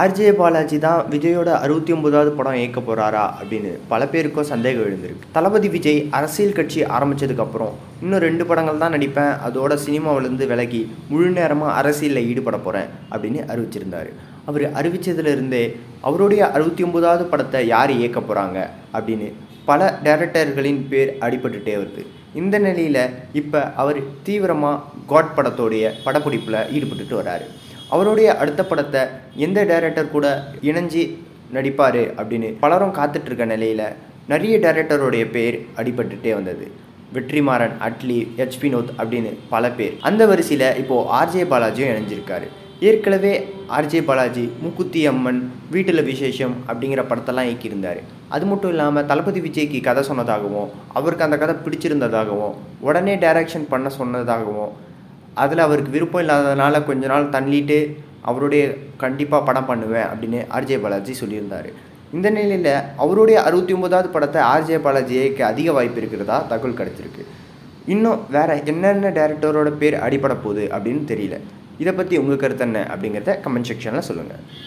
RJ Balaji தான் விஜயோட அறுபத்தி ஒன்பதாவது படம் இயக்க போகிறாரா அப்படின்னு பல பேருக்கும் சந்தேகம் எழுந்திருக்கு. தளபதி விஜய் அரசியல் கட்சி ஆரம்பித்ததுக்கப்புறம் இன்னும் ரெண்டு படங்கள் தான் நடிப்பேன். அதோட சினிமாவிலேருந்து விலகி முழு நேரமாக அரசியலில் ஈடுபட போகிறேன் அப்படின்னு அறிவிச்சிருந்தார். அவர் அறிவித்ததுலேருந்தே அவருடைய அறுபத்தி ஒன்பதாவது படத்தை யார் இயக்க போகிறாங்க அப்படின்னு பல டைரக்டர்களின் பேர் அடிபட்டுட்டே வருது. இந்த நிலையில் இப்போ அவர் தீவிரமாக காட் படத்தோடைய படப்பிடிப்பில் ஈடுபட்டுட்டு வராரு. அவருடைய அடுத்த படத்தை எந்த டைரக்டர் கூட இணைஞ்சு நடிப்பார் அப்படின்னு பலரும் காத்துட்ருக்க நிலையில் நிறைய டைரக்டருடைய பேர் அடிபட்டுட்டே வந்தது. வெற்றிமாறன் அட்லி ஹெச் வினோத் அப்படின்னு பல பேர். அந்த வரிசையில் இப்போது ஆர்ஜே பாலாஜியும் இணைஞ்சிருக்காரு. ஏற்கனவே ஆர்ஜே பாலாஜி மூக்குத்தி அம்மன் வீட்டில் விசேஷம் அப்படிங்கிற படத்தெல்லாம் இயக்கியிருந்தார். அது மட்டும் இல்லாமல் தளபதி விஜய்க்கு கதை சொன்னதாகவும் அவருக்கு அந்த கதை பிடிச்சிருந்ததாகவும் உடனே டைரக்ஷன் பண்ண சொன்னதாகவும் அதில் அவருக்கு விருப்பம் இல்லாததுனால கொஞ்ச நாள் தள்ளிட்டு அவருடைய கண்டிப்பாக படம் பண்ணுவேன் அப்படின்னு ஆர்ஜே பாலாஜி சொல்லியிருந்தார். இந்த நிலையில் அவருடைய அறுபத்தி ஒன்பதாவது படத்தை ஆர்ஜே பாலாஜி இயக்க அதிக வாய்ப்பு இருக்கிறதா தகவல் கிடச்சிருக்கு. இன்னும் வேறு என்னென்ன டேரக்டரோட பேர் அடிபட போகுது அப்படின்னு தெரியல. இதை பற்றி உங்கள் கருத்து என்ன அப்படிங்கிறத கமெண்ட் செக்ஷனில் சொல்லுங்கள்